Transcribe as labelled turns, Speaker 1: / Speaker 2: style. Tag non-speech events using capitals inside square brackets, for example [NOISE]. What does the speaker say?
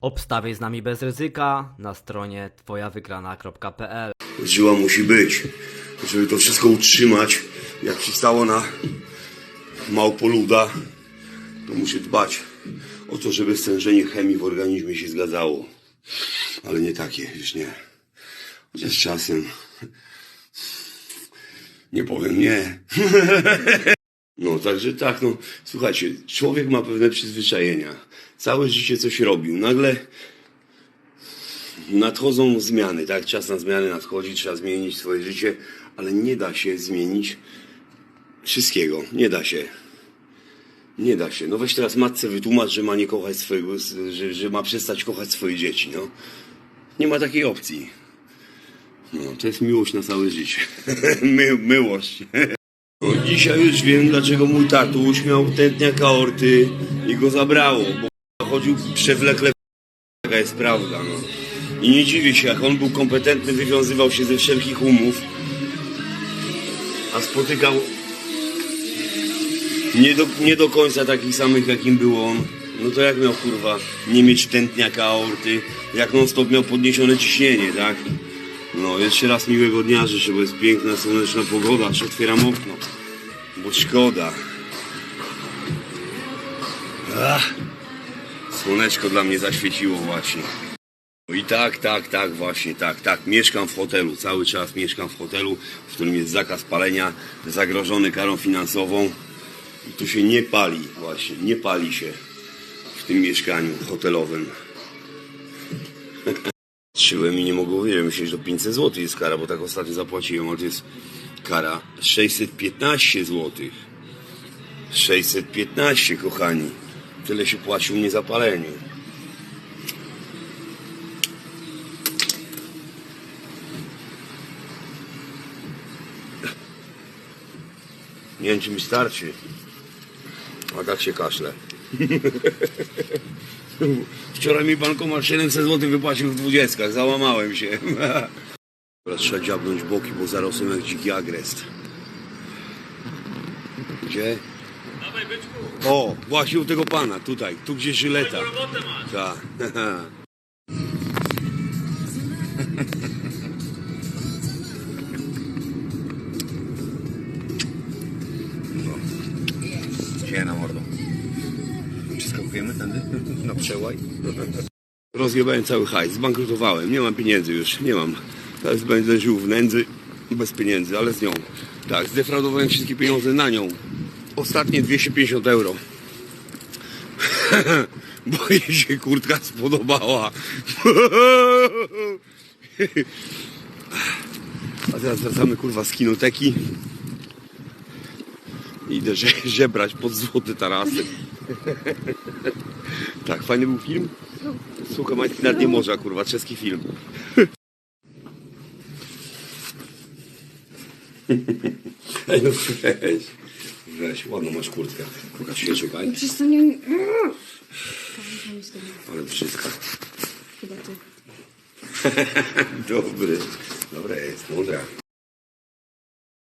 Speaker 1: Obstawiaj z nami bez ryzyka na stronie twojawygrana.pl
Speaker 2: Żyła musi być. Żeby to wszystko utrzymać, jak przystało na małpoluda, to muszę dbać o to, żeby stężenie chemii w organizmie się zgadzało. Ale nie takie, już nie. Chociaż czasem nie powiem nie. [LAUGHS] No, także tak, no, słuchajcie, człowiek ma pewne przyzwyczajenia. Całe życie coś robił. Nagle nadchodzą zmiany, tak? Czas na zmiany nadchodzi, trzeba zmienić swoje życie, ale nie da się zmienić wszystkiego. Nie da się. Nie da się. No weź teraz matce wytłumacz, że ma nie kochać swojego, że, że ma przestać kochać swoje dzieci, no. Nie ma takiej opcji. No, to jest miłość na całe życie. [LAUGHS] My, myłość. Dzisiaj już wiem, dlaczego mój tatuś miał tętniaka aorty i go zabrało, bo chodził przewlekle Taka jest prawda, no. I nie dziwię się, jak on był kompetentny, wywiązywał się ze wszelkich umów, a spotykał nie do, nie do końca takich samych, jakim był on. No to jak miał, kurwa, nie mieć tętniaka aorty, jak non stop miał podniesione ciśnienie, tak? No, jeszcze raz miłego dnia życzę, bo jest piękna, słoneczna pogoda, aż otwieram okno, bo szkoda. Ach. Słoneczko dla mnie zaświeciło właśnie. No i tak, tak, tak, właśnie, tak, tak. Mieszkam w hotelu, cały czas mieszkam w hotelu, w którym jest zakaz palenia, zagrożony karą finansową. I tu się nie pali, właśnie, nie pali się w tym mieszkaniu hotelowym. Patrzyłem i nie mogłem uwierzyć, myślałem, że to 500 zł jest kara, bo tak ostatnio zapłaciłem, ale to jest kara 615 zł. 615, kochani. Tyle się płaci u mnie za palenie. Nie wiem, czy mi starczy. A tak się kaszle. [LAUGHS] [LAUGHS] Wczoraj mi bankomat 700 zł wypłacił w dwudziestkach. Załamałem się. [LAUGHS] Teraz trzeba dziabnąć boki, bo zarosłem jak dziki agrest. Gdzie? O, właśnie u tego pana, tutaj, tu gdzie żyleta. Tak. [LAUGHS] Na przełaj. Rozjebałem cały hajs, zbankrutowałem, nie mam pieniędzy już, nie mam. Teraz będę żył w nędzy, bez pieniędzy, ale z nią. Tak, zdefraudowałem wszystkie pieniądze na nią. Ostatnie 250 euro. [LAUGHS] Bo jej się kurtka spodobała. [LAUGHS] A teraz wracamy kurwa z kinoteki. Idę że, żebrać pod złoty tarasy. [LAUGHS] Tak, fajny był film? Słuchaj, Majski nad nie morza, kurwa, czeski film. [LAUGHS] Ej, no weź. Weź, ładną masz kurtkę. Pokaż się, czekaj.
Speaker 3: Przecież to nie...
Speaker 2: Ale brzydka.
Speaker 3: Chyba ty. [LAUGHS]
Speaker 2: Dobry. Dobra jest, mądra.